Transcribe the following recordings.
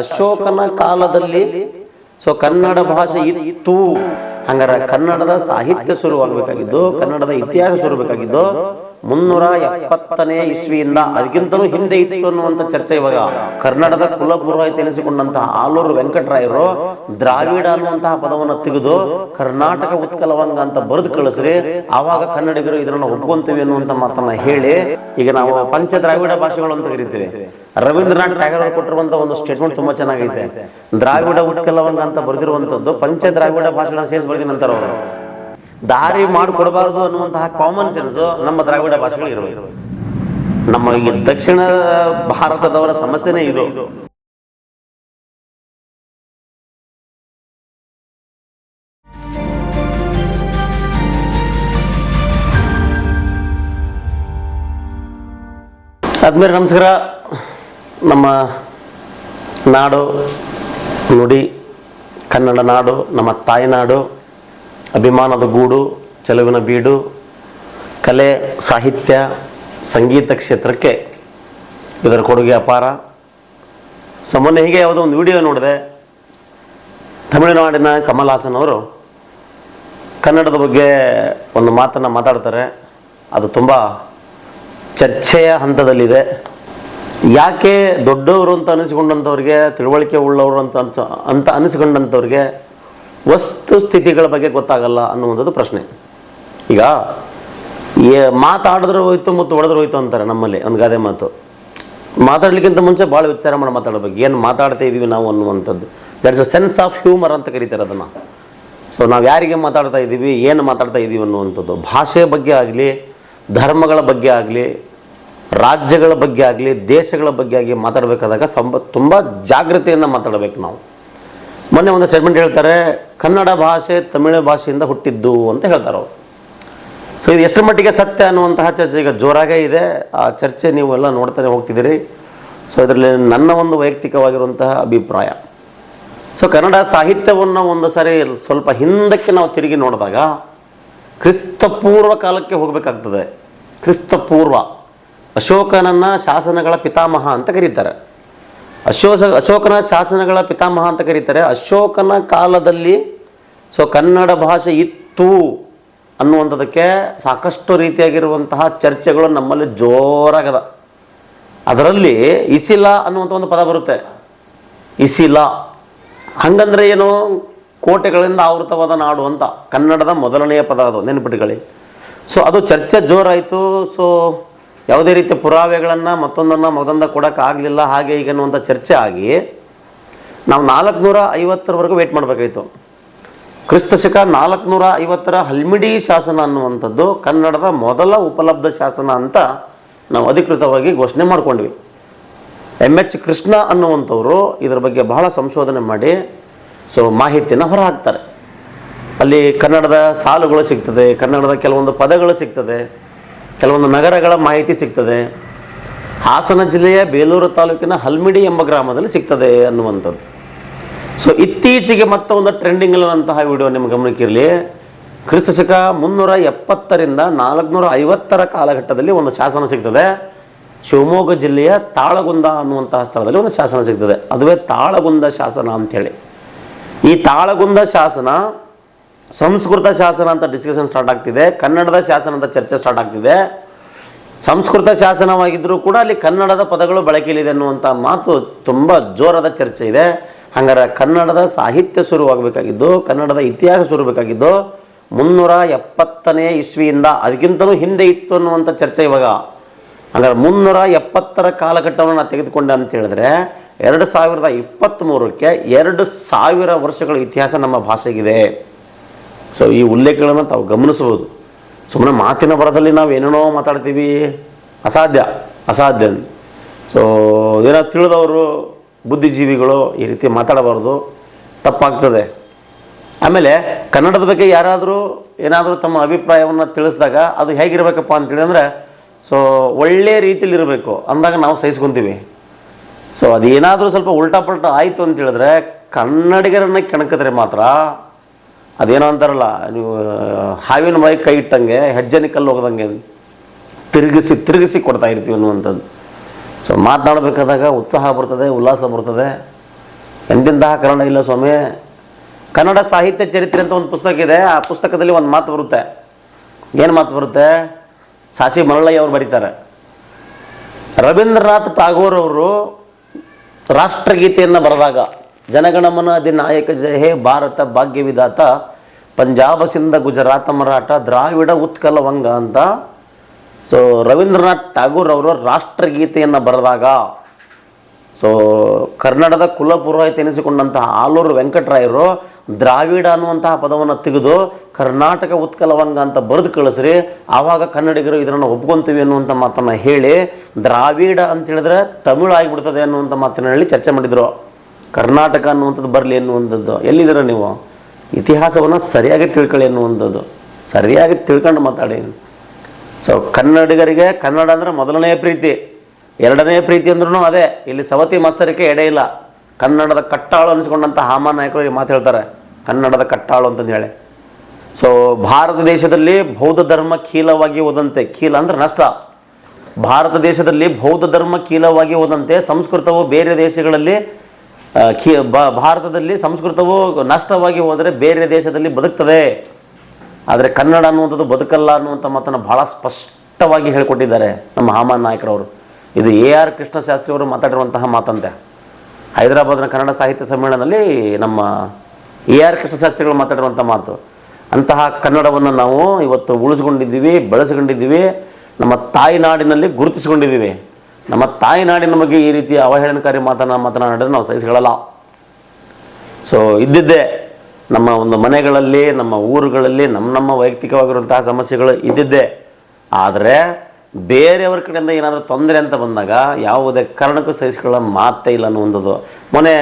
ಅಶೋಕನ ಕಾಲದಲ್ಲಿ ಸೊ ಕನ್ನಡ ಭಾಷೆ ಇತ್ತು. ಹಂಗಾರ ಕನ್ನಡದ ಸಾಹಿತ್ಯ ಶುರುವಾಗಬೇಕಾಗಿದ್ದು, ಕನ್ನಡದ ಇತಿಹಾಸ ಶುರುಬೇಕಾಗಿದ್ದು ಮುನ್ನೂರ ಎಪ್ಪತ್ತನೇ ಇಸ್ವಿಯಿಂದ ಅದಕ್ಕಿಂತಲೂ ಹಿಂದೆ ಇತ್ತು ಅನ್ನುವಂಥ ಚರ್ಚೆ ಇವಾಗ. ಕನ್ನಡದ ಕುಲಪುರೋಹಿತ ಎನಿಸಿಕೊಂಡಂತಹ ಆಲೂರು ವೆಂಕಟರಾಯರು ದ್ರಾವಿಡ ಅನ್ನುವಂತಹ ಪದವನ್ನು ತೆಗೆದು ಕರ್ನಾಟಕ ಉತ್ಕಲವಂಗ ಅಂತ ಬರೆದು ಕಳಿಸ್ರಿ, ಆವಾಗ ಕನ್ನಡಿಗರು ಇದನ್ನು ಒಪ್ಕೊಂತೀವಿ ಅನ್ನುವಂಥ ಮಾತನ್ನ ಹೇಳಿ, ಈಗ ನಾವು ಪಂಚ ದ್ರಾವಿಡ ಭಾಷೆಗಳು ಅಂತ ಕರಿತೀವಿ ರವೀಂದ್ರನಾಥ್ ಟ್ಯಾಗರ್ ಅವರು ಕೊಟ್ಟಿರುವಂತ ಒಂದು ಸ್ಟೇಟ್ಮೆಂಟ್ ತುಂಬಾ ಚೆನ್ನಾಗೈತೆ. ದ್ರಾವಿಡ ಉತ್ಕಲವಂಗ ಅಂತ ಬರೆದಿರುವಂತದ್ದು ಪಂಚ ದ್ರಾವಿಡ ಭಾಷೆಗಳನ್ನ ಸೇರಿಸಿ ನಂತರ ಅವರು. ದಾರಿ ಮಾಡಿಕೊಡಬಾರದು ಅನ್ನುವಂತಹ ಕಾಮನ್ ಸೆನ್ಸ್ ನಮ್ಮ ದ್ರಾವಿಡ ಭಾಷೆಗಳು ಇರಬೇಕು. ನಮ್ಮ ಈ ದಕ್ಷಿಣ ಭಾರತದವರ ಸಮಸ್ಯೆನೇ ಇದು. ಆದ್ಮೇಲೆ ನಮಸ್ಕಾರ. ನಮ್ಮ ನಾಡು, ನುಡಿ, ಕನ್ನಡ ನಾಡು, ನಮ್ಮ ತಾಯ್ನಾಡು ಅಭಿಮಾನದ ಗೂಡು, ಚೆಲುವಿನ ಬೀಡು, ಕಲೆ, ಸಾಹಿತ್ಯ, ಸಂಗೀತ ಕ್ಷೇತ್ರಕ್ಕೆ ಇದರ ಕೊಡುಗೆ ಅಪಾರ. ಸಾಮಾನ್ಯ ಹೀಗೆ ಯಾವುದೋ ಒಂದು ವಿಡಿಯೋ ನೋಡಿದೆ. ತಮಿಳುನಾಡಿನ ಕಮಲ್ ಹಾಸನ್ ಅವರು ಕನ್ನಡದ ಬಗ್ಗೆ ಒಂದು ಮಾತನ್ನು ಮಾತಾಡ್ತಾರೆ. ಅದು ತುಂಬ ಚರ್ಚೆಯ ಹಂತದಲ್ಲಿದೆ. ಯಾಕೆ ದೊಡ್ಡವರು ಅಂತ ಅನಿಸಿಕೊಂಡಂಥವ್ರಿಗೆ, ತಿಳುವಳಿಕೆ ಉಳ್ಳವರು ಅಂತ ಅನ್ಸ, ಅಂತ ಅನಿಸಿಕೊಂಡಂಥವ್ರಿಗೆ ವಸ್ತು ಸ್ಥಿತಿಗಳ ಬಗ್ಗೆ ಗೊತ್ತಾಗಲ್ಲ ಅನ್ನುವಂಥದ್ದು ಪ್ರಶ್ನೆ. ಈಗ ಮಾತಾಡಿದ್ರೆ ಹೋಯ್ತು ಮತ್ತು ಹೊಡೆದ್ರೆ ಹೋಯ್ತು ಅಂತಾರೆ ನಮ್ಮಲ್ಲಿ, ಒಂದು ಗಾದೆ ಮಾತು. ಮಾತಾಡಲಿಕ್ಕಿಂತ ಮುಂಚೆ ಭಾಳ ವಿಚಾರ ಮಾಡಿ ಮಾತಾಡಬೇಕು. ಏನು ಮಾತಾಡ್ತಾ ಇದ್ದೀವಿ ನಾವು ಅನ್ನುವಂಥದ್ದು. There is a sense of humour ಅಂತ ಕರೀತಾರೆ ಅದನ್ನು. ಸೊ ನಾವು ಯಾರಿಗೆ ಮಾತಾಡ್ತಾ ಇದ್ದೀವಿ ಏನು ಮಾತಾಡ್ತಾ ಇದ್ದೀವಿ ಅನ್ನುವಂಥದ್ದು. ಭಾಷೆ ಬಗ್ಗೆ ಆಗಲಿ, ಧರ್ಮಗಳ ಬಗ್ಗೆ ಆಗಲಿ ರಾಜ್ಯಗಳ ಬಗ್ಗೆ ಆಗಲಿ, ದೇಶಗಳ ಬಗ್ಗೆ ಆಗಲಿ ಮಾತಾಡಬೇಕಾದಾಗ ಸಂಬ, ತುಂಬ ಜಾಗೃತಿಯಿಂದ ಮಾತಾಡಬೇಕು ನಾವು. ಮೊನ್ನೆ ಒಂದು ಸೆಗ್ಮೆಂಟ್ ಹೇಳ್ತಾರೆ, ಕನ್ನಡ ಭಾಷೆ ತಮಿಳು ಭಾಷೆಯಿಂದ ಹುಟ್ಟಿದ್ದು ಅಂತ ಹೇಳ್ತಾರೆ ಅವರು. ಸೊ ಇದು ಎಷ್ಟು ಮಟ್ಟಿಗೆ ಸತ್ಯ ಅನ್ನುವಂತಹ ಚರ್ಚೆ ಈಗ ಜೋರಾಗೇ ಇದೆ. ಆ ಚರ್ಚೆ ನೀವು ಎಲ್ಲ ನೋಡ್ತಾನೆ ಹೋಗ್ತಿದ್ದೀರಿ. ಸೊ ಇದರಲ್ಲಿ ನನ್ನ ಒಂದು ವೈಯಕ್ತಿಕವಾಗಿರುವಂತಹ ಅಭಿಪ್ರಾಯ. ಸೊ ಕನ್ನಡ ಸಾಹಿತ್ಯವನ್ನು ಒಂದು ಸಾರಿ ಸ್ವಲ್ಪ ಹಿಂದಕ್ಕೆ ನಾವು ತಿರುಗಿ ನೋಡಿದಾಗ ಕ್ರಿಸ್ತ ಪೂರ್ವ ಕಾಲಕ್ಕೆ ಹೋಗಬೇಕಾಗ್ತದೆ. ಕ್ರಿಸ್ತ ಪೂರ್ವ ಅಶೋಕನನ್ನ ಶಾಸನಗಳ ಪಿತಾಮಹ ಅಂತ ಕರೀತಾರೆ. ಅಶೋಕ ಅಶೋಕನ ಶಾಸನಗಳ ಪಿತಾಮಹ ಅಂತ ಕರೀತಾರೆ. ಅಶೋಕನ ಕಾಲದಲ್ಲಿ ಸೊ ಕನ್ನಡ ಭಾಷೆ ಇತ್ತು ಅನ್ನುವಂಥದ್ದಕ್ಕೆ ಸಾಕಷ್ಟು ರೀತಿಯಾಗಿರುವಂತಹ ಚರ್ಚೆಗಳು ನಮ್ಮಲ್ಲಿ ಜೋರಾಗದ. ಅದರಲ್ಲಿ ಇಸಿಲ ಅನ್ನುವಂಥ ಒಂದು ಪದ ಬರುತ್ತೆ. ಇಸಿಲ. ಹಂಗಂದ್ರೆ ಏನು? ಕೋಟೆಗಳಿಂದ ಆವೃತವಾದ ನಾಡು ಅಂತ. ಕನ್ನಡದ ಮೊದಲನೆಯ ಪದ ಅದು ನೆನಪಿಟ್ಟುಕೊಳ್ಳಿ ಸೊ ಅದು ಚರ್ಚೆ ಜೋರಾಯಿತು. ಸೊ ಯಾವುದೇ ರೀತಿ ಪುರಾವೆಗಳನ್ನು ಮತ್ತೊಂದನ್ನು ಮತ್ತೊಂದ ಕೊಡೋಕ್ಕಾಗಲಿಲ್ಲ ಹಾಗೆ ಈಗ ಅನ್ನುವಂಥ ಚರ್ಚೆ ಆಗಿ ನಾವು ನಾಲ್ಕುನೂರ ಐವತ್ತರವರೆಗೂ ವೇಟ್ ಮಾಡಬೇಕಾಯಿತು. ಕ್ರಿಸ್ತ ಶಕ ನಾಲ್ಕುನೂರ ಐವತ್ತರ ಹಲ್ಮಿಡಿ ಶಾಸನ ಅನ್ನುವಂಥದ್ದು ಕನ್ನಡದ ಮೊದಲ ಉಪಲಬ್ಧ ಶಾಸನ ಅಂತ ನಾವು ಅಧಿಕೃತವಾಗಿ ಘೋಷಣೆ ಮಾಡಿಕೊಂಡ್ವಿ. ಎಂ ಎಚ್ ಕೃಷ್ಣ ಅನ್ನುವಂಥವರು ಇದರ ಬಗ್ಗೆ ಬಹಳ ಸಂಶೋಧನೆ ಮಾಡಿ, ಸೊ ಮಾಹಿತಿಯನ್ನು ಹೊರಹಾಕ್ತಾರೆ. ಅಲ್ಲಿ ಕನ್ನಡದ ಸಾಲುಗಳು ಸಿಗ್ತದೆ, ಕನ್ನಡದ ಕೆಲವೊಂದು ಪದಗಳು ಸಿಗ್ತದೆ ಕೆಲವೊಂದು ನಗರಗಳ ಮಾಹಿತಿ ಸಿಗ್ತದೆ. ಹಾಸನ ಜಿಲ್ಲೆಯ ಬೇಲೂರು ತಾಲೂಕಿನ ಹಲ್ಮಿಡಿ ಎಂಬ ಗ್ರಾಮದಲ್ಲಿ ಸಿಗ್ತದೆ ಅನ್ನುವಂಥದ್ದು. ಸೊ ಇತ್ತೀಚೆಗೆ ಮತ್ತೊಂದು ಟ್ರೆಂಡಿಂಗ್ ಇಲ್ಲದಂತಹ ವಿಡಿಯೋ ನಿಮ್ಮ ಗಮನಕ್ಕಿರಲಿ ಕ್ರಿಸ್ತ ಶಕ ಮುನ್ನೂರ ಎಪ್ಪತ್ತರಿಂದ ನಾಲ್ಕುನೂರ ಐವತ್ತರ ಕಾಲಘಟ್ಟದಲ್ಲಿ ಒಂದು ಶಾಸನ ಸಿಗ್ತದೆ. ಶಿವಮೊಗ್ಗ ಜಿಲ್ಲೆಯ ತಾಳಗುಂದ ಅನ್ನುವಂತಹ ಸ್ಥಳದಲ್ಲಿ ಒಂದು ಶಾಸನ ಸಿಗ್ತದೆ. ಅದುವೇ ತಾಳಗುಂದ ಶಾಸನ ಅಂಥೇಳಿ ಈ ತಾಳಗುಂದ ಶಾಸನ ಸಂಸ್ಕೃತ ಶಾಸನ ಅಂತ ಡಿಸ್ಕಷನ್ ಸ್ಟಾರ್ಟ್ ಆಗ್ತಿದೆ, ಕನ್ನಡದ ಶಾಸನ ಅಂತ ಚರ್ಚೆ ಸ್ಟಾರ್ಟ್ ಆಗ್ತಿದೆ. ಸಂಸ್ಕೃತ ಶಾಸನವಾಗಿದ್ದರೂ ಕೂಡ ಅಲ್ಲಿ ಕನ್ನಡದ ಪದಗಳು ಬಳಕೆಯಲ್ಲಿದೆ ಅನ್ನುವಂಥ ಮಾತು ತುಂಬ ಜೋರಾದ ಚರ್ಚೆ ಇದೆ. ಹಂಗಾರೆ ಕನ್ನಡದ ಸಾಹಿತ್ಯ ಶುರುವಾಗಬೇಕಾಗಿದ್ದು ಕನ್ನಡದ ಇತಿಹಾಸ ಶುರುಬೇಕಾಗಿದ್ದು ಮುನ್ನೂರ ಎಪ್ಪತ್ತನೇ ಇಸ್ವಿಯಿಂದ ಅದಕ್ಕಿಂತಲೂ ಹಿಂದೆ ಇತ್ತು ಅನ್ನುವಂಥ ಚರ್ಚೆ ಇವಾಗ. ಹಂಗಾರೆ ಮುನ್ನೂರ ಎಪ್ಪತ್ತರ ಕಾಲಘಟ್ಟವನ್ನು ನಾನು ತೆಗೆದುಕೊಂಡೆ ಅಂತ ಹೇಳಿದ್ರೆ, ಎರಡು ಸಾವಿರದ ಇಪ್ಪತ್ತ್ಮೂರಕ್ಕೆ ಎರಡು ಸಾವಿರ ವರ್ಷಗಳ ಇತಿಹಾಸ ನಮ್ಮ ಭಾಷೆಗಿದೆ. ಸೊ ಈ ಉಲ್ಲೇಖಗಳನ್ನು ತಾವು ಗಮನಿಸಬಹುದು. ಸುಮ್ಮನೆ ಮಾತಿನ ಬರದಲ್ಲಿ ನಾವು ಏನೇನೋ ಮಾತಾಡ್ತೀವಿ. ಅಸಾಧ್ಯ ಅಸಾಧ್ಯ. ಸೊ ಏನೋ ತಿಳಿದವರು, ಬುದ್ಧಿಜೀವಿಗಳು ಈ ರೀತಿ ಮಾತಾಡಬಾರ್ದು. ತಪ್ಪಾಗ್ತದೆ. ಆಮೇಲೆ ಕನ್ನಡದ ಬಗ್ಗೆ ಯಾರಾದರೂ ಏನಾದರೂ ತಮ್ಮ ಅಭಿಪ್ರಾಯವನ್ನು ತಿಳಿಸಿದಾಗ ಅದು ಹೇಗಿರಬೇಕಪ್ಪ ಅಂತೇಳಿ ಅಂದರೆ ಸೊ ಒಳ್ಳೆಯ ರೀತಿಯಲ್ಲಿ ಇರಬೇಕು. ಅಂದಾಗ ನಾವು ಸಹಿಸ್ಕೊತೀವಿ. ಸೊ ಅದೇನಾದರೂ ಸ್ವಲ್ಪ ಉಲ್ಟಾ ಪಲ್ಟಾ ಆಯಿತು ಅಂತೇಳಿದ್ರೆ ಕನ್ನಡಿಗರನ್ನ ಕೆಣಕಿದ್ರೆ ಮಾತ್ರ ಅದೇನೋ ಅಂತಾರಲ್ಲ, ನೀವು ಹಾವಿನ ಮೈ ಕೈ ಇಟ್ಟಂಗೆ ಹೆಜ್ಜೆನ ಕಲ್ಲು ಹೋಗದಂಗೆ ತಿರುಗಿಸಿ ತಿರುಗಿಸಿ ಕೊಡ್ತಾ ಇರ್ತೀವಿ ಅನ್ನುವಂಥದ್ದು. ಸೊ ಮಾತನಾಡಬೇಕಾದಾಗ ಉತ್ಸಾಹ ಬರ್ತದೆ, ಉಲ್ಲಾಸ ಬರ್ತದೆ. ಎಂದಿಂತಹ ಕನ್ನಡ ಇಲ್ಲ ಸ್ವಾಮಿ? ಕನ್ನಡ ಸಾಹಿತ್ಯ ಚರಿತ್ರೆ ಅಂತ ಒಂದು ಪುಸ್ತಕ ಇದೆ, ಆ ಪುಸ್ತಕದಲ್ಲಿ ಒಂದು ಮಾತು ಬರುತ್ತೆ. ಏನು ಮಾತು ಬರುತ್ತೆ? ಸಾಸಿ ಮರಳಯ್ಯ ಅವರು ಬರೀತಾರೆ. ರವೀಂದ್ರನಾಥ್ ಟಾಗೋರ್ ಅವರು ರಾಷ್ಟ್ರಗೀತೆಯನ್ನು ಬರೆದಾಗ, ಜನಗಣಮನ ಅಧಿನಾಯಕ ಜಯ ಹೇ ಭಾರತ ಭಾಗ್ಯ ವಿಧಾತ ಪಂಜಾಬ ಸಿಂಧ ಗುಜರಾತ ಮರಾಠ ದ್ರಾವಿಡ ಉತ್ಕಲ ವಂಗ ಅಂತ. ಸೊ ರವೀಂದ್ರನಾಥ್ ಠಾಗೂರ್ ಅವರು ರಾಷ್ಟ್ರಗೀತೆಯನ್ನು ಬರೆದಾಗ ಸೊ ಕನ್ನಡದ ಕುಲಪುರೋಹಿತ ಆಲೂರು ವೆಂಕಟರಾಯರು ದ್ರಾವಿಡ ಅನ್ನುವಂತಹ ಪದವನ್ನು ತೆಗೆದು ಕರ್ನಾಟಕ ಉತ್ಕಲವಂಗ ಅಂತ ಬರೆದು ಕಳಿಸ್ರಿ, ಆವಾಗ ಕನ್ನಡಿಗರು ಇದನ್ನು ಒಪ್ಕೊಂತೀವಿ ಅನ್ನುವಂಥ ಮಾತನ್ನು ಹೇಳಿ, ದ್ರಾವಿಡ ಅಂತ ಹೇಳಿದ್ರೆ ತಮಿಳು ಆಗಿಬಿಡ್ತದೆ ಅನ್ನುವಂಥ ಮಾತನ್ನು ಹೇಳಿ ಚರ್ಚೆ ಮಾಡಿದರು. ಕರ್ನಾಟಕ ಅನ್ನುವಂಥದ್ದು ಬರಲಿ ಅನ್ನುವಂಥದ್ದು. ಎಲ್ಲಿದ್ದೀರ ನೀವು? ಇತಿಹಾಸವನ್ನು ಸರಿಯಾಗಿ ತಿಳ್ಕೊಳ್ಳಿ ಅನ್ನುವಂಥದ್ದು ಸರಿಯಾಗಿ ತಿಳ್ಕೊಂಡು ಮಾತಾಡಿ. ಸೊ ಕನ್ನಡಿಗರಿಗೆ ಕನ್ನಡ ಅಂದರೆ ಮೊದಲನೇ ಪ್ರೀತಿ. ಎರಡನೇ ಪ್ರೀತಿ ಅಂದ್ರೂ ಅದೇ. ಇಲ್ಲಿ ಸವತಿ ಮತ್ಸರಕ್ಕೆ ಎಡೆ ಇಲ್ಲ. ಕನ್ನಡದ ಕಟ್ಟಾಳು ಅನಿಸ್ಕೊಂಡಂಥ ಹಾಮ ನಾಯಕರು ಈ ಮಾತು ಹೇಳ್ತಾರೆ. ಕನ್ನಡದ ಕಟ್ಟಾಳು ಅಂತಂದು ಹೇಳಿ. ಸೊ ಭಾರತ ದೇಶದಲ್ಲಿ ಬೌದ್ಧ ಧರ್ಮ ಕೀಲವಾಗಿ ಹೋದಂತೆ, ಕೀಲ ಅಂದ್ರೆ ನಷ್ಟ. ಭಾರತ ದೇಶದಲ್ಲಿ ಬೌದ್ಧ ಧರ್ಮ ಕೀಲವಾಗಿ ಹೋದಂತೆ ಸಂಸ್ಕೃತವು ಬೇರೆ ದೇಶಗಳಲ್ಲಿ ಭಾರತದಲ್ಲಿ ಸಂಸ್ಕೃತವು ನಷ್ಟವಾಗಿ ಹೋದರೆ ಬೇರೆ ದೇಶದಲ್ಲಿ ಬದುಕ್ತದೆ. ಆದರೆ ಕನ್ನಡ ಅನ್ನುವಂಥದ್ದು ಬದುಕಲ್ಲ ಅನ್ನುವಂಥ ಮಾತನ್ನು ಬಹಳ ಸ್ಪಷ್ಟವಾಗಿ ಹೇಳಿಕೊಟ್ಟಿದ್ದಾರೆ ನಮ್ಮ ಹಾಮಾನ್ ನಾಯಕರವರು. ಇದು ಎ ಆರ್ ಕೃಷ್ಣಶಾಸ್ತ್ರಿ ಅವರು ಮಾತಾಡಿರುವಂತಹ ಮಾತಂತೆ. ಹೈದರಾಬಾದ್ನ ಕನ್ನಡ ಸಾಹಿತ್ಯ ಸಮ್ಮೇಳನದಲ್ಲಿ ನಮ್ಮ ಎ ಆರ್ ಕೃಷ್ಣಶಾಸ್ತ್ರಿಗಳು ಮಾತಾಡಿರುವಂಥ ಮಾತು. ಅಂತಹ ಕನ್ನಡವನ್ನು ನಾವು ಇವತ್ತು ಉಳಿಸ್ಕೊಂಡಿದ್ದೀವಿ, ಬೆಳೆಸ್ಕೊಂಡಿದ್ದೀವಿ, ನಮ್ಮ ತಾಯಿನಾಡಿನಲ್ಲಿ ಗುರುತಿಸ್ಕೊಂಡಿದ್ದೀವಿ. ನಮ್ಮ ತಾಯಿನಾಡಿನ ಬಗ್ಗೆ ಈ ರೀತಿ ಅವಹೇಳನಕಾರಿ ಮಾತನ್ನ ಮಾತನಾಡಿದ್ರೆ ನಾವು ಸಹಿಸಿಕೊಳ್ಳಲ್ಲ. ಸೊ ಇದ್ದಿದ್ದೇ ನಮ್ಮ ಒಂದು ಮನೆಗಳಲ್ಲಿ, ನಮ್ಮ ಊರುಗಳಲ್ಲಿ, ನಮ್ಮ ನಮ್ಮ ವೈಯಕ್ತಿಕವಾಗಿರುವಂತಹ ಸಮಸ್ಯೆಗಳು ಇದ್ದಿದ್ದೆ. ಆದರೆ ಬೇರೆಯವ್ರ ಕಡೆಯಿಂದ ಏನಾದರೂ ತೊಂದರೆ ಅಂತ ಬಂದಾಗ ಯಾವುದೇ ಕಾರಣಕ್ಕೂ ಸಹಿಸಿಕೊಳ್ಳೋ ಮಾತೇ ಇಲ್ಲ ಅನ್ನುವಂಥದ್ದು. ಮೊನ್ನೆ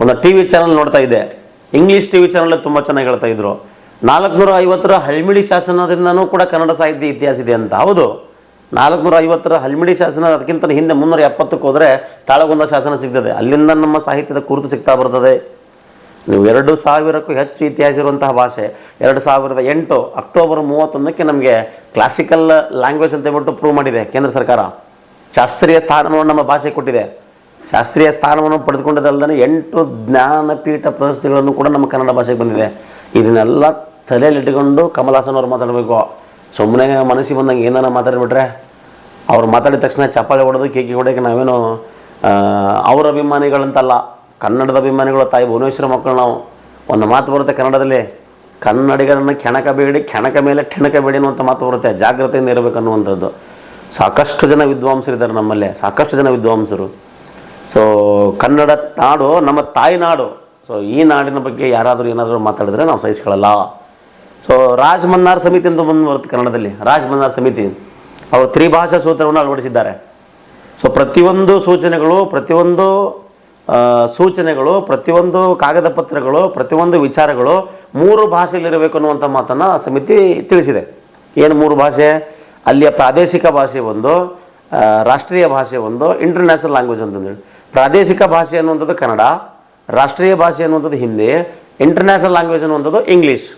ಒಂದು ಟಿ ವಿ ಚಾನಲ್ ನೋಡ್ತಾ ಇದ್ದೆ. ಇಂಗ್ಲೀಷ್ ಟಿ ವಿ ಚಾನಲ್ ತುಂಬ ಚೆನ್ನಾಗಿ ಹೇಳ್ತಾ ಇದ್ರು. ನಾಲ್ಕುನೂರ ಐವತ್ತರ ಹಳ್ಮಿಳಿ ಶಾಸನದಿಂದನೂ ಕೂಡ ಕನ್ನಡ ಸಾಹಿತ್ಯ ಇತಿಹಾಸ ಇದೆ ಅಂತ. ಹೌದು. ನಾಲ್ಕುನೂರ ಐವತ್ತರ ಹಲ್ಮಿಡಿ ಶಾಸನ ಅದಕ್ಕಿಂತ ಹಿಂದೆ ಮುನ್ನೂರ ಎಪ್ಪತ್ತಕ್ಕೆ ಹೋದರೆ ತಾಳಗುಂದ ಶಾಸನ ಸಿಗ್ತದೆ. ಅಲ್ಲಿಂದ ನಮ್ಮ ಸಾಹಿತ್ಯದ ಕುರಿತು ಸಿಗ್ತಾ ಬರ್ತದೆ. ನೀವು ಎರಡು ಸಾವಿರಕ್ಕೂ ಹೆಚ್ಚು ಇತಿಹಾಸ ಇರುವಂತಹ ಭಾಷೆ. ಎರಡು ಸಾವಿರದ ಎಂಟು ಅಕ್ಟೋಬರ್ ಮೂವತ್ತೊಂದಕ್ಕೆ ನಮಗೆ ಕ್ಲಾಸಿಕಲ್ ಲ್ಯಾಂಗ್ವೇಜ್ ಅಂತ ಹೇಳ್ಬಿಟ್ಟು ಪ್ರೂವ್ ಮಾಡಿದೆ ಕೇಂದ್ರ ಸರ್ಕಾರ. ಶಾಸ್ತ್ರೀಯ ಸ್ಥಾನವನ್ನು ನಮ್ಮ ಭಾಷೆ ಕೊಟ್ಟಿದೆ. ಶಾಸ್ತ್ರೀಯ ಸ್ಥಾನವನ್ನು ಪಡೆದುಕೊಂಡದಲ್ಲದೆ ಎಂಟು ಜ್ಞಾನಪೀಠ ಪ್ರಶಸ್ತಿಗಳನ್ನು ಕೂಡ ನಮ್ಮ ಕನ್ನಡ ಭಾಷೆಗೆ ಬಂದಿದೆ. ಇದನ್ನೆಲ್ಲ ತಲೆಯಲ್ಲಿಟ್ಟುಕೊಂಡು ಇಟ್ಕೊಂಡು ಕಮಲಾಸನ್ ಅವರು ಮಾತಾಡಬೇಕು. ಸುಮ್ಮನೆ ಮನಸ್ಸಿಗೆ ಬಂದಂಗೆ ಏನಾರ ಮಾತಾಡ್ಬಿಟ್ರೆ ಅವ್ರು ಮಾತಾಡಿದ ತಕ್ಷಣ ಚಪ್ಪಾಳೆ ಹೊಡೆದು ಕೇಕಿ ಹೊಡೆಯೋಕೆ ನಾವೇನು ಅವರ ಅಭಿಮಾನಿಗಳಂತಲ್ಲ, ಕನ್ನಡದ ಅಭಿಮಾನಿಗಳು ತಾಯಿ ಭುವನೇಶ್ವರ ಮಕ್ಕಳು ನಾವು. ಒಂದು ಮಾತು ಬರುತ್ತೆ ಕನ್ನಡದಲ್ಲಿ, ಕನ್ನಡಿಗರನ್ನು ಕೆಣಕಬೇಡಿ ಕೆಣಕ ಮೇಲೆ ಠೆಣಕಬೇಡಿ ಅನ್ನುವಂಥ ಮಾತು ಬರುತ್ತೆ, ಜಾಗ್ರತೆಯಿಂದ ಇರಬೇಕು ಅನ್ನುವಂಥದ್ದು. ಸಾಕಷ್ಟು ಜನ ವಿದ್ವಾಂಸರಿದ್ದಾರೆ ನಮ್ಮಲ್ಲೇ, ಸಾಕಷ್ಟು ಜನ ವಿದ್ವಾಂಸರು. ಸೊ ಕನ್ನಡ ನಾಡು, ನಮ್ಮ ತಾಯಿ ನಾಡು. ಸೊ ಈ ನಾಡಿನ ಬಗ್ಗೆ ಯಾರಾದರೂ ಏನಾದರೂ ಮಾತಾಡಿದ್ರೆ ನಾವು ಸಹಿಸ್ಕೊಳ್ಳಲ್ಲ. ಸೊ ರಾಜ್ ಮನ್ನಾರ್ ಸಮಿತಿ ಅಂತ ಬಂದು ಬರುತ್ತೆ ಕನ್ನಡದಲ್ಲಿ ರಾಜ್ ಮನ್ನಾರ್ ಸಮಿತಿ. ಅವರು ತ್ರಿಭಾಷಾ ಸೂತ್ರವನ್ನು ಅಳವಡಿಸಿದ್ದಾರೆ. ಸೊ ಪ್ರತಿಯೊಂದು ಸೂಚನೆಗಳು ಪ್ರತಿಯೊಂದು ಸೂಚನೆಗಳು, ಪ್ರತಿಯೊಂದು ಕಾಗದ ಪತ್ರಗಳು, ಪ್ರತಿಯೊಂದು ವಿಚಾರಗಳು ಮೂರು ಭಾಷೆಯಲ್ಲಿರಬೇಕು ಅನ್ನುವಂಥ ಮಾತನ್ನು ಸಮಿತಿ ತಿಳಿಸಿದೆ. ಏನು ಮೂರು ಭಾಷೆ? ಅಲ್ಲಿಯ ಪ್ರಾದೇಶಿಕ ಭಾಷೆ ಒಂದು ರಾಷ್ಟ್ರೀಯ ಭಾಷೆ ಒಂದು ಇಂಟರ್ನ್ಯಾಷನಲ್ ಲ್ಯಾಂಗ್ವೇಜ್ ಅಂತಂದೇಳಿ ಪ್ರಾದೇಶಿಕ ಭಾಷೆ ಅನ್ನುವಂಥದ್ದು ಕನ್ನಡ, ರಾಷ್ಟ್ರೀಯ ಭಾಷೆ ಅನ್ನುವಂಥದ್ದು ಹಿಂದಿ ಇಂಟರ್ನ್ಯಾಷನಲ್ ಲ್ಯಾಂಗ್ವೇಜ್ ಅನ್ನುವಂಥದ್ದು ಇಂಗ್ಲೀಷ್.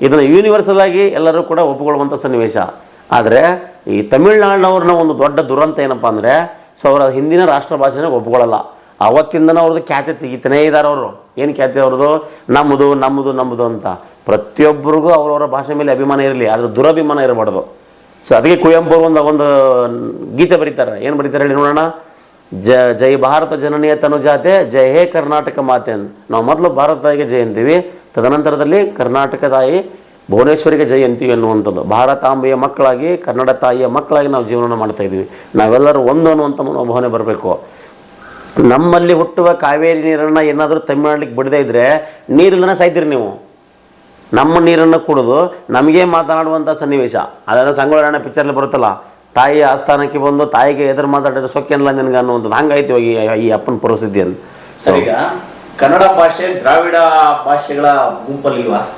ಇದನ್ನು ಯೂನಿವರ್ಸಲ್ ಆಗಿ ಎಲ್ಲರೂ ಕೂಡ ಒಪ್ಪಿಕೊಳ್ಳುವಂಥ ಸನ್ನಿವೇಶ. ಆದರೆ ಈ ತಮಿಳ್ನಾಡಿನವ್ರನ್ನ ಒಂದು ದೊಡ್ಡ ದುರಂತ ಏನಪ್ಪ ಅಂದರೆ, ಸೊ ಅವರ ಹಿಂದಿನ ರಾಷ್ಟ್ರ ಭಾಷೆನ ಒಪ್ಕೊಳ್ಳಲ್ಲ. ಅವತ್ತಿಂದನೂ ಅವ್ರದ್ದು ಖ್ಯಾತಿ ತೆಗಿತಾನೇ ಇದ್ದಾರೆ ಅವರು. ಏನು ಖ್ಯಾತಿ ಅವ್ರದ್ದು? ನಮ್ಮದು ನಮ್ಮದು ನಮ್ಮದು ಅಂತ. ಪ್ರತಿಯೊಬ್ಬರಿಗೂ ಅವರವರ ಭಾಷೆ ಮೇಲೆ ಅಭಿಮಾನ ಇರಲಿ, ಆದರೆ ದುರಭಿಮಾನ ಇರಬಾರ್ದು. ಸೊ ಅದಕ್ಕೆ ಕುವೆಂಪು ಒಂದು ಒಂದು ಗೀತೆ ಬರೀತಾರೆ. ಏನು ಬರೀತಾರೆ ಹೇಳಿ ನೋಡೋಣ? ಜ, ಜೈ ಭಾರತ ಜನನೀಯ ತನುಜಾತೆ, ಜೈ ಹೇ ಕರ್ನಾಟಕ ಮಾತೆ ಅಂತ. ನಾವು ಮೊದಲು ಭಾರತ ತಾಯಿಗೆ ಜಯ ಅಂತೀವಿ ತದನಂತರದಲ್ಲಿ ಕರ್ನಾಟಕ ತಾಯಿ ಭುವನೇಶ್ವರಿಗೆ ಜಯಂತಿ ಅಂತೀವಿ ಅನ್ನುವಂಥದ್ದು. ಭಾರತಾಂಬೆಯ ಮಕ್ಕಳಾಗಿ ಕನ್ನಡ ತಾಯಿಯ ಮಕ್ಕಳಾಗಿ ನಾವು ಜೀವನ ಮಾಡ್ತಾ ಇದ್ದೀವಿ. ನಾವೆಲ್ಲರೂ ಒಂದು ಅನ್ನುವಂಥ ಮನೋಭಾವನೆ ಬರಬೇಕು. ನಮ್ಮಲ್ಲಿ ಹುಟ್ಟುವ ಕಾವೇರಿ ನೀರನ್ನು ಏನಾದರೂ ತಮಿಳ್ನಾಡಿಗೆ ಬಿಡದೇ ಇದ್ದರೆ ನೀರಿಲ್ಲನ ಸಾಯ್ತೀರಿ ನೀವು. ನಮ್ಮ ನೀರನ್ನು ಕುಡಿದು ನಮಗೆ ಮಾತನಾಡುವಂಥ ಸನ್ನಿವೇಶ. ಅದರ ಸಂಗೊಳ್ಳ ಪಿಕ್ಚರ್ಲಿ ಬರುತ್ತಲ್ಲ ತಾಯಿಯ ಆಸ್ಥಾನಕ್ಕೆ ಬಂದು ತಾಯಿಗೆ ಎದುರು ಮಾತಾಡಿದ್ರೆ ಸೊಕ್ಕೆನಲ್ಲ ನಿನಗೆ ಅನ್ನುವಂಥದ್ದು. ಹಂಗಾಯ್ತು ಇವಾಗ ಈ- ಈ ಅಪ್ಪನ ಪರಿಸ್ಥಿತಿ ಅಂತ. ಸರಿಗ ಕನ್ನಡ ಭಾಷೆ ದ್ರಾವಿಡ ಭಾಷೆಗಳ ಗುಂಪಲ್ಲಿಲ್ವಾ?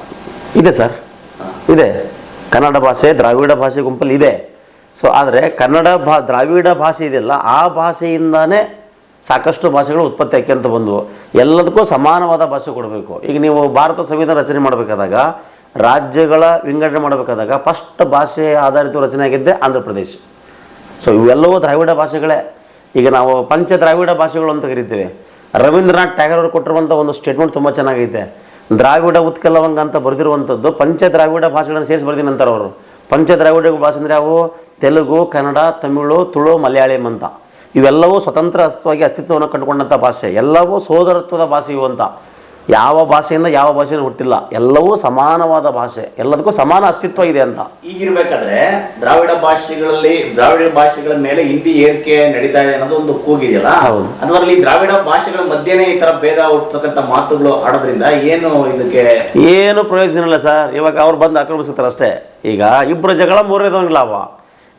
ಇದೆ ಸರ್. ಇದೆ. ಕನ್ನಡ ಭಾಷೆ, ದ್ರಾವಿಡ ಭಾಷೆ ಗುಂಪಲ್ಲಿ ಇದೆ. ಸೊ ಆದರೆ ಕನ್ನಡ ಭಾ, ದ್ರಾವಿಡ ಭಾಷೆ ಇದೆಯಲ್ಲ, ಆ ಭಾಷೆಯಿಂದಾನೇ ಸಾಕಷ್ಟು ಭಾಷೆಗಳು ಉತ್ಪತ್ತಿ ಆಕ್ಯಂತ ಬಂದವು. ಎಲ್ಲದಕ್ಕೂ ಸಮಾನವಾದ ಭಾಷೆ ಕೊಡಬೇಕು. ಈಗ ನೀವು ಭಾರತ ಸಂವಿಧಾನ ರಚನೆ ಮಾಡಬೇಕಾದಾಗ, ರಾಜ್ಯಗಳ ವಿಂಗಡಣೆ ಮಾಡಬೇಕಾದಾಗ ಫಸ್ಟ್ ಭಾಷೆ ಆಧಾರಿತ ರಚನೆ ಆಗಿದ್ದೆ ಆಂಧ್ರ ಪ್ರದೇಶ್. ಸೊ ಇವೆಲ್ಲವೂ ದ್ರಾವಿಡ ಭಾಷೆಗಳೇ. ಈಗ ನಾವು ಪಂಚ ದ್ರಾವಿಡ ಭಾಷೆಗಳು ಅಂತ ಕರಿತೀವಿ. ರವೀಂದ್ರನಾಥ್ ಟ್ಯಾಗರ್ ಅವರು ಕೊಟ್ಟಿರುವಂಥ ಒಂದು ಸ್ಟೇಟ್ಮೆಂಟ್ ತುಂಬ ಚೆನ್ನಾಗೈತೆ. ದ್ರಾವಿಡ ಉತ್ಕಲವಂಗ ಅಂತ ಬರೆದಿರುವಂಥದ್ದು ಪಂಚ ದ್ರಾವಿಡ ಭಾಷೆಗಳನ್ನು ಸೇರಿಸಿ ಬರ್ತೀನಿ ಅಂತಾರೆ ಅವರು. ಪಂಚ ದ್ರಾವಿಡ ಭಾಷೆ ಅಂದರೆ ಅವು ತೆಲುಗು, ಕನ್ನಡ, ತಮಿಳು, ತುಳು, ಮಲಯಾಳಂ ಅಂತ. ಇವೆಲ್ಲವೂ ಸ್ವತಂತ್ರ ಅಸ್ತವಾಗಿ ಅಸ್ತಿತ್ವವನ್ನು ಕಂಡುಕೊಂಡಂಥ ಭಾಷೆ. ಎಲ್ಲವೂ ಸೋದರತ್ವದ ಭಾಷೆ ಇವು ಅಂತ. ಯಾವ ಭಾಷೆಯಿಂದ ಯಾವ ಭಾಷೆನೂ ಹುಟ್ಟಿಲ್ಲ. ಎಲ್ಲವೂ ಸಮಾನವಾದ ಭಾಷೆ. ಎಲ್ಲದಕ್ಕೂ ಸಮಾನ ಅಸ್ತಿತ್ವ ಇದೆ ಅಂತ. ಈಗಿರ್ಬೇಕಾದ್ರೆ ದ್ರಾವಿಡ ಭಾಷೆಗಳಲ್ಲಿ ದ್ರಾವಿಡ ಭಾಷೆಗಳ ಮೇಲೆ ಹಿಂದಿ ಏರಿಕೆ ನಡೀತಾ ಇದೆ ಅನ್ನೋದು ಒಂದು ಕೂಗಿದೆಯಲ್ಲ ಹೌದು. ಅದರಲ್ಲಿ ದ್ರಾವಿಡ ಭಾಷೆಗಳ ಮಧ್ಯೆನೇ ಈ ತರ ಭೇದ ಹುಟ್ಟತಕ್ಕಂಥ ಮಾತುಗಳು ಆಡೋದ್ರಿಂದ ಏನು ಇದಕ್ಕೆ? ಏನು ಪ್ರಯೋಜನ ಇಲ್ಲ ಸರ್. ಇವಾಗ ಅವ್ರು ಬಂದು ಆಕ್ರಮಿಸುತ್ತಾರೆ ಅಷ್ಟೇ. ಈಗ ಇಬ್ಬರು ಜಗಳ ಮೂರನೇದವನಿಗೆ ಅವ.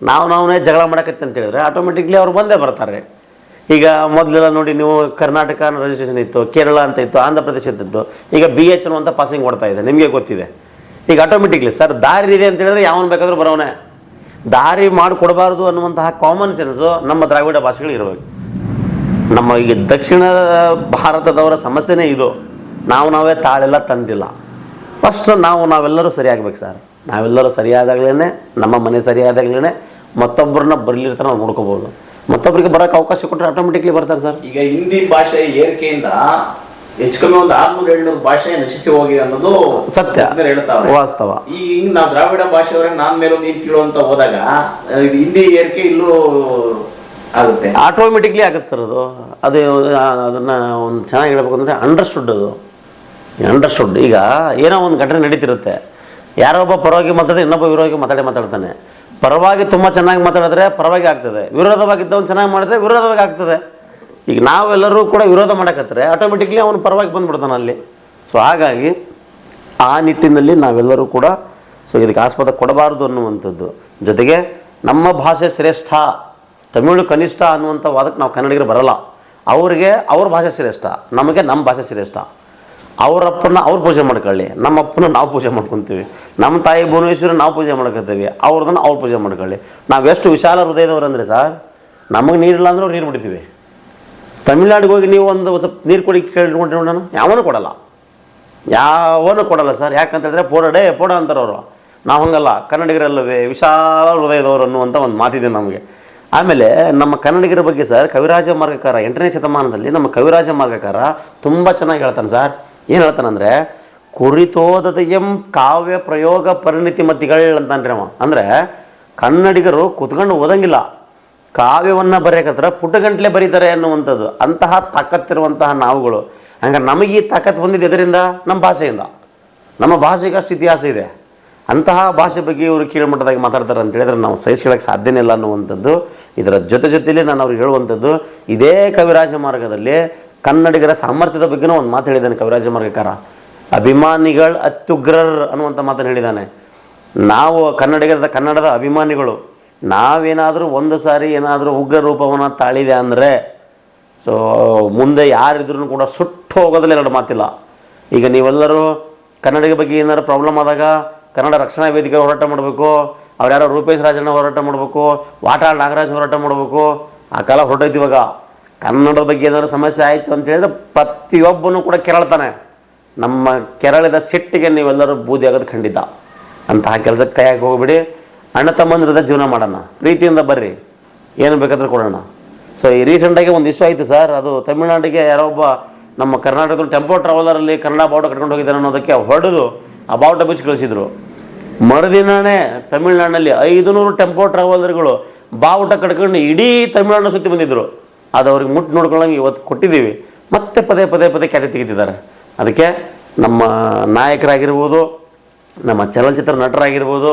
ನಾವು ನಾವೇ ಜಗಳ ಮಾಡಕತ್ತೆ ಅಂತ ಹೇಳಿದ್ರೆ ಆಟೋಮೆಟಿಕ್ಲಿ ಅವ್ರು ಬಂದೇ ಬರ್ತಾರೆ. ಈಗ ಮೊದಲೆಲ್ಲ ನೋಡಿ ನೀವು ಕರ್ನಾಟಕ ರಿಜಿಸ್ಟ್ರೇಷನ್ ಇತ್ತು, ಕೇರಳ ಅಂತ ಇತ್ತು, ಆಂಧ್ರ ಪ್ರದೇಶ ಇತ್ತು. ಈಗ ಬಿ ಎಚ್ ಅಂತ ಪಾಸಿಂಗ್ ಕೊಡ್ತಾ ಇದೆ, ನಿಮಗೆ ಗೊತ್ತಿದೆ. ಈಗ ಆಟೋಮೆಟಿಕ್ಲಿ ಸರ್, ದಾರಿ ಇದೆ ಅಂತ ಹೇಳಿದ್ರೆ ಯಾವನು ಬೇಕಾದರೂ ಬರೋನೆ ದಾರಿ ಮಾಡಿಕೊಡಬಾರ್ದು ಅನ್ನುವಂತಹ ಕಾಮನ್ ಸೆನ್ಸು ನಮ್ಮ ದ್ರಾವಿಡ ಭಾಷೆಗಳು ಇರಬೇಕು ನಮ್ಮ ಈ ದಕ್ಷಿಣ ಭಾರತದವರ ಸಮಸ್ಯೆನೇ ಇದು. ನಾವು ನಾವೇ ತಾಳೆಲ್ಲ ತಂದಿಲ್ಲ. ಫಸ್ಟ್ ನಾವು ನಾವೆಲ್ಲರೂ ಸರಿಯಾಗಬೇಕು ಸರ್. ನಾವೆಲ್ಲರೂ ಸರಿಯಾದಾಗಲೇ ನಮ್ಮ ಮನೆ ಸರಿಯಾದಾಗಲೇ ಮತ್ತೊಬ್ಬರನ್ನ ಬರಲಿರ್ತಾರೆ, ನಾವು ನೋಡ್ಕೋಬೋದು. ಮತ್ತೊಬ್ಬರಿಗೆ ಬರೋಕೆ ಅವಕಾಶ ಕೊಟ್ಟರೆ ಆಟೋಮೆಟಿಕ್ಲಿ ಬರ್ತಾರೆ ಸರ್. ಈಗ ಹಿಂದಿ ಭಾಷೆ ಏರಿಕೆಯಿಂದ ಹೆಚ್ಚು ಕಮ್ಮಿ ಒಂದು ಆರ್ನೂರು ಏಳ್ನೂರು ಭಾಷೆ ನಶಿಸಿ ಹೋಗಿದೆ ಅನ್ನೋದು ಸತ್ಯ. ಹೇಳ್ತಾರೆ. ವಾಸ್ತವ. ಈ ಹಿಂಗ್ ನಾವು ದ್ರಾವಿಡ ಭಾಷೆಯವರೇ ನಾನ್ ಮೇಲೆ ನೀನ್ ಕೀಳು ಅಂತ ಹೋದಾಗ ಹಿಂದಿ ಏರಿಕೆ ಇಲ್ಲೂ ಆಗುತ್ತೆ. ಆಟೋಮೆಟಿಕ್ಲಿ ಆಗುತ್ತೆ ಸರ್ ಅದು. ಅದು ಅದನ್ನ ಒಂದು ಚೆನ್ನಾಗಿ ಹೇಳ್ಬೇಕಂದ್ರೆ ಅಂದರೆ ಅಂಡರ್ಸ್ಟುಡ್ ಅದು. ಅಂಡರ್ಸ್ಟುಡ್ ಈಗ ಏನೋ ಒಂದು ಘಟನೆ ನಡೀತಿರುತ್ತೆ. ಯಾರೋ ಒಬ್ಬ ಪರವಾಗಿ ಮಾತಾಡಿದ್ರೆ ಇನ್ನೊಬ್ಬ ವಿರೋಗಿ ಮಾತಾಡಿ ಮಾತಾಡ್ತಾನೆ. ಪರವಾಗಿ ತುಂಬ ಚೆನ್ನಾಗಿ ಮಾತಾಡಿದ್ರೆ ಪರವಾಗಿ ಆಗ್ತದೆ. ವಿರೋಧವಾಗಿದ್ದವನು ಚೆನ್ನಾಗಿ ಮಾಡಿದ್ರೆ ವಿರೋಧವಾಗಿ ಆಗ್ತದೆ. ಈಗ ನಾವೆಲ್ಲರೂ ಕೂಡ ವಿರೋಧ ಮಾಡಕತ್ತರೆ ಆಟೋಮೆಟಿಕ್ಲಿ ಅವನು ಪರವಾಗಿ ಬಂದ್ಬಿಡ್ತಾನೆ ಅಲ್ಲಿ. ಸೊ ಹಾಗಾಗಿ ಆ ನಿಟ್ಟಿನಲ್ಲಿ ನಾವೆಲ್ಲರೂ ಕೂಡ ಸೊ ಇದಕ್ಕೆ ಆಸ್ಪದ ಕೊಡಬಾರ್ದು ಅನ್ನುವಂಥದ್ದು. ಜೊತೆಗೆ ನಮ್ಮ ಭಾಷೆ ಶ್ರೇಷ್ಠ, ತಮಿಳು ಕನಿಷ್ಠ ಅನ್ನುವಂಥ ವಾದಕ್ಕೆ ನಾವು ಕನ್ನಡಿಗರು ಬರಲ್ಲ. ಅವರಿಗೆ ಅವ್ರ ಭಾಷೆ ಶ್ರೇಷ್ಠ, ನಮಗೆ ನಮ್ಮ ಭಾಷೆ ಶ್ರೇಷ್ಠ. ಅವ್ರ ಅಪ್ಪನ ಅವ್ರು ಪೂಜೆ ಮಾಡ್ಕೊಳ್ಳಿ. ನಮ್ಮ ಅಪ್ಪನ ನಾವು ಪೂಜೆ ಮಾಡ್ಕೊತೀವಿ. ನಮ್ಮ ತಾಯಿ ಭುವನೇಶ್ವರ ನಾವು ಪೂಜೆ ಮಾಡ್ಕೊತೀವಿ. ಅವ್ರದನ್ನು ಅವ್ರು ಪೂಜೆ ಮಾಡ್ಕೊಳ್ಳಿ. ನಾವು ಎಷ್ಟು ವಿಶಾಲ ಹೃದಯದವ್ರು ಅಂದರೆ ಸರ್, ನಮಗೆ ನೀರಿಲ್ಲ ಅಂದ್ರೆ ನೀರು ಬಿಡ್ತೀವಿ. ತಮಿಳ್ನಾಡಿಗೆ ಹೋಗಿ ನೀವು ಒಂದು ಸ್ವಲ್ಪ ನೀರು ಕೊಡಿ ಕೇಳ್ಕೊಂಡ್ರೆ ನಾನು ಯಾವನು ಕೊಡಲ್ಲ. ಯಾವನು ಕೊಡಲ್ಲ ಸರ್. ಯಾಕಂತ ಹೇಳಿದ್ರೆ ಪೋಡ, ಡೇ ಪೋಡ ಅಂತಾರೆ ಅವರು. ನಾವು ಹಂಗಲ್ಲ, ಕನ್ನಡಿಗರಲ್ಲವೇ ವಿಶಾಲ ಹೃದಯದವರು ಅನ್ನುವಂಥ ಒಂದು ಮಾತಿದೆ ನಮಗೆ. ಆಮೇಲೆ ನಮ್ಮ ಕನ್ನಡಿಗರ ಬಗ್ಗೆ ಸರ್, ಕವಿರಾಜ ಮಾರ್ಗಕಾರ, ಎಂಟನೇ ಶತಮಾನದಲ್ಲಿ ನಮ್ಮ ಕವಿರಾಜ ಮಾರ್ಗಕಾರ ತುಂಬ ಚೆನ್ನಾಗಿ ಹೇಳ್ತಾನೆ ಸರ್. ಏನು ಹೇಳ್ತಾನಂದ್ರೆ ಕುರಿತೋದದ ಎಂ ಕಾವ್ಯ ಪ್ರಯೋಗ ಪರಿಣಿತಿ ಮತಿಗಳು ಅಂತಾನ್ರಿ ಅವ. ಅಂದರೆ, ಕನ್ನಡಿಗರು ಕುತ್ಕೊಂಡು ಓದಂಗಿಲ್ಲ. ಕಾವ್ಯವನ್ನು ಬರೆಯಕತ್ರ ಪುಟಗಂಟ್ಲೆ ಬರೀತಾರೆ ಅನ್ನುವಂಥದ್ದು. ಅಂತಹ ತಾಕತ್ತಿರುವಂತಹ ನಾವುಗಳು. ಹಂಗ ನಮಗೆ ಈ ತಾಕತ್ತು ಬಂದಿದೆ ಇದರಿಂದ ನಮ್ಮ ಭಾಷೆಯಿಂದ. ನಮ್ಮ ಭಾಷೆಗೆ ಅಷ್ಟು ಇತಿಹಾಸ ಇದೆ. ಅಂತಹ ಭಾಷೆ ಬಗ್ಗೆ ಇವರು ಕೀಳುಮಟ್ಟದಾಗಿ ಮಾತಾಡ್ತಾರೆ ಅಂತ ಹೇಳಿದ್ರೆ ನಾವು ಸಹಿಸ್ಕೊಳ್ಳೋಕೆ ಸಾಧ್ಯನೇ ಇಲ್ಲ ಅನ್ನುವಂಥದ್ದು. ಇದರ ಜೊತೆ ಜೊತೆಯಲ್ಲಿ ನಾನು ಅವ್ರಿಗೆ ಹೇಳುವಂಥದ್ದು, ಇದೇ ಕವಿರಾಜ ಮಾರ್ಗದಲ್ಲಿ ಕನ್ನಡಿಗರ ಸಾಮರ್ಥ್ಯದ ಬಗ್ಗೆನೂ ಒಂದು ಮಾತು ಹೇಳಿದ್ದಾನೆ ಕವಿರಾಜ ಮಾರ್ಗಕಾರ. ಅಭಿಮಾನಿಗಳು ಅತ್ಯುಗ್ರರ್ ಅನ್ನುವಂಥ ಮಾತನ್ನು ಹೇಳಿದ್ದಾನೆ. ನಾವು ಕನ್ನಡಿಗರದ ಕನ್ನಡದ ಅಭಿಮಾನಿಗಳು, ನಾವೇನಾದರೂ ಒಂದು ಸಾರಿ ಏನಾದರೂ ಉಗ್ರ ರೂಪವನ್ನು ತಾಳಿದೆ ಅಂದರೆ, ಸೊ, ಮುಂದೆ ಯಾರಿದ್ರೂ ಕೂಡ ಸುಟ್ಟು ಹೋಗೋದ್ರಲ್ಲಿ ಎರಡು ಮಾತಿಲ್ಲ. ಈಗ ನೀವೆಲ್ಲರೂ ಕನ್ನಡಿಗ ಬಗ್ಗೆ ಏನಾದ್ರು ಪ್ರಾಬ್ಲಮ್ ಆದಾಗ ಕನ್ನಡ ರಕ್ಷಣಾ ವೇದಿಕೆ ಹೋರಾಟ ಮಾಡಬೇಕು ಅವ್ರು ಯಾರೋ ರೂಪೇಶ್ ರಾಜಣ್ಣ ಹೋರಾಟ ಮಾಡಬೇಕು, ವಾಟಾಳ್ ನಾಗರಾಜ್ ಹೋರಾಟ ಮಾಡಬೇಕು, ಆ ಕಾಲ ಹೊರಟೈತಿ ಇವಾಗ. ಕನ್ನಡದ ಬಗ್ಗೆ ಏನಾದರೂ ಸಮಸ್ಯೆ ಆಯಿತು ಅಂತ ಹೇಳಿದ್ರೆ ಪ್ರತಿಯೊಬ್ಬನು ಕೂಡ ಕೆರಳ್ತಾನೆ. ನಮ್ಮ ಕೆರಳಿದ ಸಿಟ್ಟಿಗೆ ನೀವೆಲ್ಲರೂ ಬೂದಿ ಆಗೋದು ಖಂಡಿತ. ಅಂತಹ ಕೆಲಸಕ್ಕೆ ಕೈಯಾಗಿ ಹೋಗ್ಬಿಡಿ. ಅಣ್ಣ ತಮ್ಮಂದಿರದ ಜೀವನ ಮಾಡೋಣ. ಪ್ರೀತಿಯಿಂದ ಬರ್ರಿ. ಏನು ಬೇಕಾದ್ರೂ ಕೊಡೋಣ. ಸೊ ಈ ರೀಸೆಂಟಾಗಿ ಒಂದು ಇಶ್ಯೂ ಆಯಿತು ಸರ್. ಅದು ತಮಿಳ್ನಾಡಿಗೆ ಯಾರೋ ಒಬ್ಬ ನಮ್ಮ ಕರ್ನಾಟಕದ ಟೆಂಪೋ ಟ್ರಾವೆಲರಲ್ಲಿ ಕನ್ನಡ ಬಾವುಟ ಕಟ್ಕೊಂಡು ಹೋಗಿದ್ದಾನೆ ಅನ್ನೋದಕ್ಕೆ ಹೊಡೆದು ಆ ಬಾವುಟ ಬಿಚ್ಚಿ ಕಳಿಸಿದ್ರು. ಮರುದಿನವೇ ತಮಿಳ್ನಾಡಿನಲ್ಲಿ ಐದು ನೂರು ಟೆಂಪೋ ಟ್ರಾವೆಲರ್ಗಳು ಬಾವುಟ ಕಟ್ಕೊಂಡು ಇಡೀ ತಮಿಳ್ನಾಡು ಸುತ್ತಿ ಬಂದಿದ್ದರು ಅದು ಅವ್ರಿಗೆ ಮುಟ್ಟು ನೋಡ್ಕೊಳ್ಳಂಗೆ ಇವತ್ತು ಕೊಟ್ಟಿದ್ದೀವಿ. ಮತ್ತೆ ಪದೇ ಪದೇ ಪದೇ ಕ್ಯಾರೆ ತೆಗಿತಿದ್ದಾರೆ. ಅದಕ್ಕೆ ನಮ್ಮ ನಾಯಕರಾಗಿರ್ಬೋದು, ನಮ್ಮ ಚಲನಚಿತ್ರ ನಟರಾಗಿರ್ಬೋದು,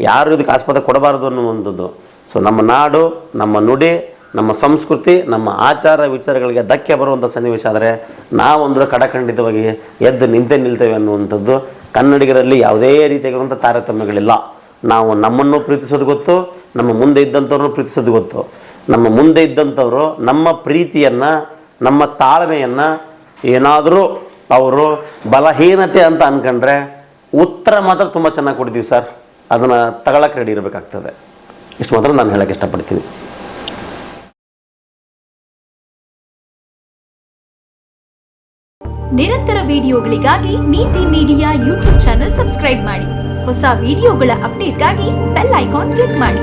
ಯಾರು ಇದಕ್ಕೆ ಆಸ್ಪದ ಕೊಡಬಾರದು ಅನ್ನುವಂಥದ್ದು. ಸೊ ನಮ್ಮ ನಾಡು, ನಮ್ಮ ನುಡಿ, ನಮ್ಮ ಸಂಸ್ಕೃತಿ, ನಮ್ಮ ಆಚಾರ ವಿಚಾರಗಳಿಗೆ ಧಕ್ಕೆ ಬರುವಂಥ ಸನ್ನಿವೇಶ ಆದರೆ ನಾವೊಂದು ಕಡಖಂಡಿತವಾಗಿ ಎದ್ದು ನಿಂತೆ ನಿಲ್ತೇವೆ ಅನ್ನುವಂಥದ್ದು. ಕನ್ನಡಿಗರಲ್ಲಿ ಯಾವುದೇ ರೀತಿಯಾಗಿರುವಂಥ ತಾರತಮ್ಯಗಳಿಲ್ಲ. ನಾವು ನಮ್ಮನ್ನು ಪ್ರೀತಿಸೋದು ಗೊತ್ತು, ನಮ್ಮ ಮುಂದೆ ಇದ್ದಂಥವ್ರನ್ನು ಪ್ರೀತಿಸೋದು ಗೊತ್ತು. ನಮ್ಮ ಮುಂದೆ ಇದ್ದಂಥವರು, ನಮ್ಮ ಪ್ರೀತಿಯನ್ನು, ನಮ್ಮ ತಾಳ್ಮೆಯನ್ನು ಏನಾದರೂ ಅವರು ಬಲಹೀನತೆ ಅಂತ ಅಂದ್ಕೊಂಡ್ರೆ ಉತ್ತರ ಮಾತ್ರ ತುಂಬ ಚೆನ್ನಾಗಿ ಕೊಡ್ತೀವಿ ಸರ್. ಅದನ್ನು ತಗೊಳಕ್ಕೆ ರೆಡಿ ಇರಬೇಕಾಗ್ತದೆ. ಇಷ್ಟು ಮಾತ್ರ ನಾನು ಹೇಳೋಕ್ಕೆ ಇಷ್ಟಪಡ್ತೀನಿ. ನಿರಂತರ ವಿಡಿಯೋಗಳಿಗಾಗಿ ನೀತಿ ಮೀಡಿಯಾ ಯೂಟ್ಯೂಬ್ ಚಾನೆಲ್ ಸಬ್ಸ್ಕ್ರೈಬ್ ಮಾಡಿ. ಹೊಸ ವಿಡಿಯೋಗಳ ಅಪ್ಡೇಟ್ಗಾಗಿ ಬೆಲ್ ಐಕಾನ್ ಕ್ಲಿಕ್ ಮಾಡಿ.